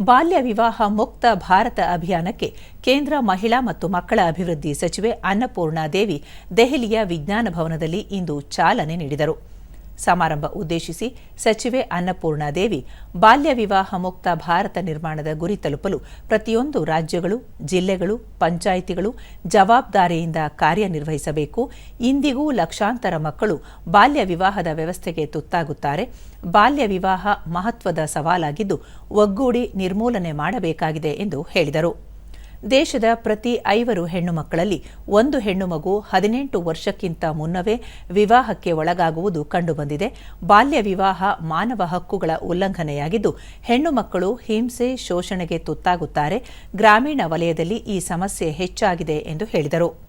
ಬಾಲ್ಯ ವಿವಾಹ ಮುಕ್ತ ಭಾರತ ಅಭಿಯಾನಕ್ಕೆ ಕೇಂದ್ರ ಮಹಿಳಾ ಮತ್ತು ಮಕ್ಕಳ ಅಭಿವೃದ್ಧಿ ಸಚಿವೆ ಅನ್ನಪೂರ್ಣಾ ದೇವಿ ದೆಹಲಿಯ ವಿಜ್ಞಾನ ಭವನದಲ್ಲಿ ಇಂದು ಚಾಲನೆ ನೀಡಿದರು. ಸಮಾರಂಭ ಉದ್ದೇಶಿಸಿ ಸಚಿವೆ ಅನ್ನಪೂರ್ಣಾದೇವಿ ಬಾಲ್ಯ ವಿವಾಹ ಮುಕ್ತ ಭಾರತ ನಿರ್ಮಾಣದ ಗುರಿ ತಲುಪಲು ಪ್ರತಿಯೊಂದು ರಾಜ್ಯಗಳು, ಜಿಲ್ಲೆಗಳು, ಪಂಚಾಯಿತಿಗಳು ಜವಾಬ್ದಾರಿಯಿಂದ ಕಾರ್ಯನಿರ್ವಹಿಸಬೇಕು. ಇಂದಿಗೂ ಲಕ್ಷಾಂತರ ಮಕ್ಕಳು ಬಾಲ್ಯ ವಿವಾಹದ ವ್ಯವಸ್ಥೆಗೆ ತುತ್ತಾಗುತ್ತಾರೆ. ಬಾಲ್ಯ ವಿವಾಹ ಮಹತ್ವದ ಸವಾಲಾಗಿದ್ದು ಒಗ್ಗೂಡಿ ನಿರ್ಮೂಲನೆ ಮಾಡಬೇಕಾಗಿದೆ ಎಂದು ಹೇಳಿದರು. ದೇಶದ ಪ್ರತಿ ಐವರು ಹೆಣ್ಣು ಮಕ್ಕಳಲ್ಲಿ ಒಂದು ಹೆಣ್ಣು ಮಗು ಹದಿನೆಂಟು ವರ್ಷಕ್ಕಿಂತ ಮುನ್ನವೇ ವಿವಾಹಕ್ಕೆ ಒಳಗಾಗುವುದು ಕಂಡುಬಂದಿದೆ. ಬಾಲ್ಯ ವಿವಾಹ ಮಾನವ ಹಕ್ಕುಗಳ ಉಲ್ಲಂಘನೆಯಾಗಿದ್ದು, ಹೆಣ್ಣು ಮಕ್ಕಳು ಹಿಂಸೆ ಶೋಷಣೆಗೆ ತುತ್ತಾಗುತ್ತಾರೆ. ಗ್ರಾಮೀಣ ವಲಯದಲ್ಲಿ ಈ ಸಮಸ್ಯೆ ಹೆಚ್ಚಾಗಿದೆ ಎಂದು ಹೇಳಿದರು.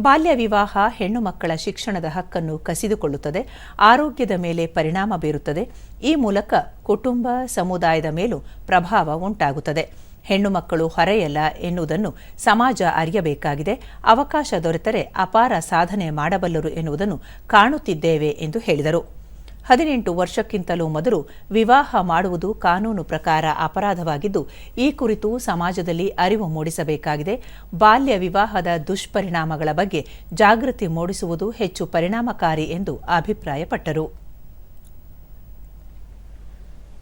ಬಾಲ್ಯ ವಿವಾಹ ಹೆಣ್ಣು ಮಕ್ಕಳ ಶಿಕ್ಷಣದ ಹಕ್ಕನ್ನು ಕಸಿದುಕೊಳ್ಳುತ್ತದೆ. ಆರೋಗ್ಯದ ಮೇಲೆ ಪರಿಣಾಮ ಬೀರುತ್ತದೆ. ಈ ಮೂಲಕ ಕುಟುಂಬ, ಸಮುದಾಯದ ಮೇಲೂ ಪ್ರಭಾವ ಉಂಟಾಗುತ್ತದೆ. ಹೆಣ್ಣು ಮಕ್ಕಳು ಹೊರೆಯಲ್ಲ ಎನ್ನುವುದನ್ನು ಸಮಾಜ ಅರಿಯಬೇಕಾಗಿದೆ ಅವಕಾಶ ದೊರೆತರೆ ಅಪಾರ ಸಾಧನೆ ಮಾಡಬಲ್ಲರು ಎನ್ನುವುದನ್ನು ಕಾಣುತ್ತಿದ್ದೇವೆ ಎಂದು ಹೇಳಿದರು ಹದಿನೆಂಟು ವರ್ಷಕ್ಕಿಂತಲೂ ಮೊದಲು ವಿವಾಹ ಮಾಡುವುದು ಕಾನೂನು ಪ್ರಕಾರ ಅಪರಾಧವಾಗಿದ್ದು ಈ ಕುರಿತು ಸಮಾಜದಲ್ಲಿ ಅರಿವು ಮೂಡಿಸಬೇಕಾಗಿದೆ ಬಾಲ್ಯ ವಿವಾಹದ ದುಷ್ಪರಿಣಾಮಗಳ ಬಗ್ಗೆ ಜಾಗೃತಿ ಮೂಡಿಸುವುದು ಹೆಚ್ಚು ಪರಿಣಾಮಕಾರಿ ಎಂದು ಅಭಿಪ್ರಾಯಪಟ್ಟರು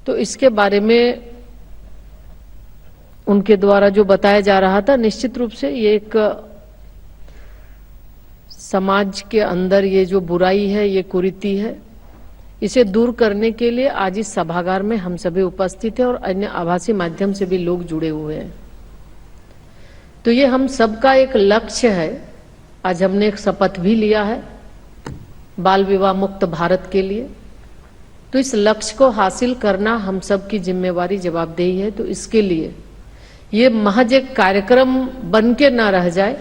तो इसके बारे में उनके द्वारा जो बताया जा रहा था, निश्चित रूप से ये एक समाज के अंदर ये जो बुराई है, ये कुरीति है, इसे दूर करने के लिए आज इस सभागार में हम सभी उपस्थित हैं और अन्य आभासी माध्यम से भी लोग जुड़े हुए हैं। तो ये हम सबका एक लक्ष्य है। आज हमने एक शपथ भी लिया है, बाल विवाह मुक्त भारत के लिए। तो इस लक्ष्य को हासिल करना हम सब की जिम्मेवारी, जवाबदेही है। तो इसके लिए ये महज एक कार्यक्रम बन के ना रह जाए,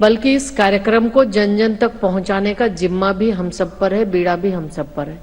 बल्कि इस कार्यक्रम को जन जन तक पहुँचाने का जिम्मा भी हम सब पर है, बीड़ा भी हम सब पर है।